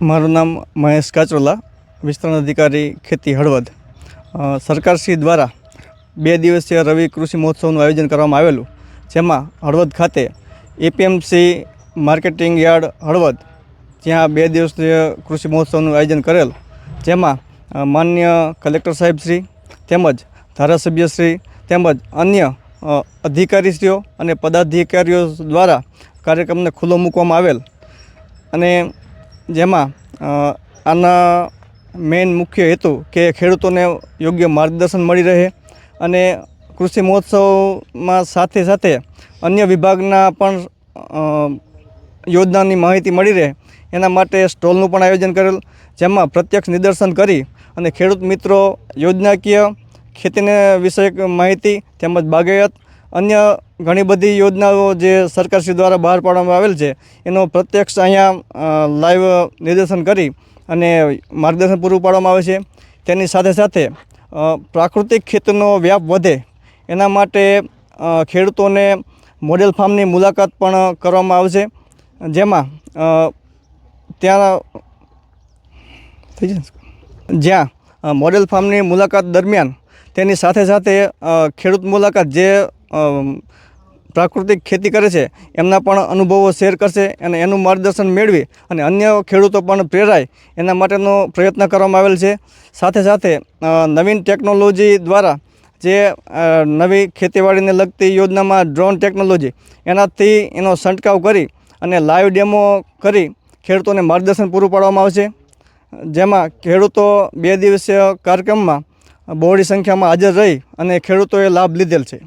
મારું નામ મહેશ કાચરોલા વિસ્તરણ અધિકારી ખેતી હળવદ. સરકારશ્રી દ્વારા બે દિવસીય રવિ કૃષિ મહોત્સવનું આયોજન કરવામાં આવેલું, જેમાં હળવદ ખાતે એપીએમસી માર્કેટિંગ યાર્ડ હળવદ, જ્યાં બે દિવસીય કૃષિ મહોત્સવનું આયોજન કરેલ, જેમાં માન્ય કલેક્ટર સાહેબશ્રી તેમજ ધારાસભ્યશ્રી તેમજ અન્ય અધિકારીશ્રીઓ અને પદાધિકારીઓ દ્વારા કાર્યક્રમને ખુલ્લો મૂકવામાં આવેલ. અને જેમાં આના મેઇન મુખ્ય હેતુ કે ખેડૂતોને યોગ્ય માર્ગદર્શન મળી રહે અને કૃષિ મહોત્સવમાં સાથે સાથે અન્ય વિભાગના પણ યોજનાની માહિતી મળી રહે. એના માટે સ્ટોલનું પણ આયોજન કરેલ, જેમાં પ્રત્યક્ષ નિદર્શન કરી અને ખેડૂત મિત્રો યોજનાકીય ખેતીને વિષયક માહિતી તેમજ બાગાયત અન્ય ઘણી બધી યોજનાઓ જે સરકારશ્રી દ્વારા બહાર પાડવામાં આવેલ છે, એનો પ્રત્યક્ષ અહીંયા લાઈવ નિદર્શન કરી અને માર્ગદર્શન પૂરું પાડવામાં આવે છે તેની સાથે સાથે પ્રાકૃતિક ખેતીનો વ્યાપ વધે, એના માટે ખેડૂતોને મોડેલ ફાર્મની મુલાકાત પણ કરવામાં આવશે જેમાં ત્યાં? જ્યાં મોડેલ ફાર્મની મુલાકાત દરમિયાન, તેની સાથે સાથે ખેડૂત મુલાકાત જે પ્રાકૃતિક ખેતી કરે છે, એમના પણ અનુભવો શેર કરશે અને એનું માર્ગદર્શન મેળવી અને અન્ય ખેડૂતો પણ પ્રેરાય એના માટેનો પ્રયત્ન કરવામાં આવેલ છે. સાથે સાથે નવીન ટેકનોલોજી દ્વારા જે નવી ખેતીવાડીને લગતી યોજનામાં ડ્રોન ટેકનોલોજી, એનાથી એનો છંટકાવ કરી અને લાઈવ ડેમો કરી ખેડૂતોને માર્ગદર્શન પૂરું પાડવામાં આવશે. જેમાં ખેડૂતો બે દિવસીય કાર્યક્રમમાં બહોળી સંખ્યામાં હાજર રહી અને ખેડૂતોએ લાભ લીધેલ છે.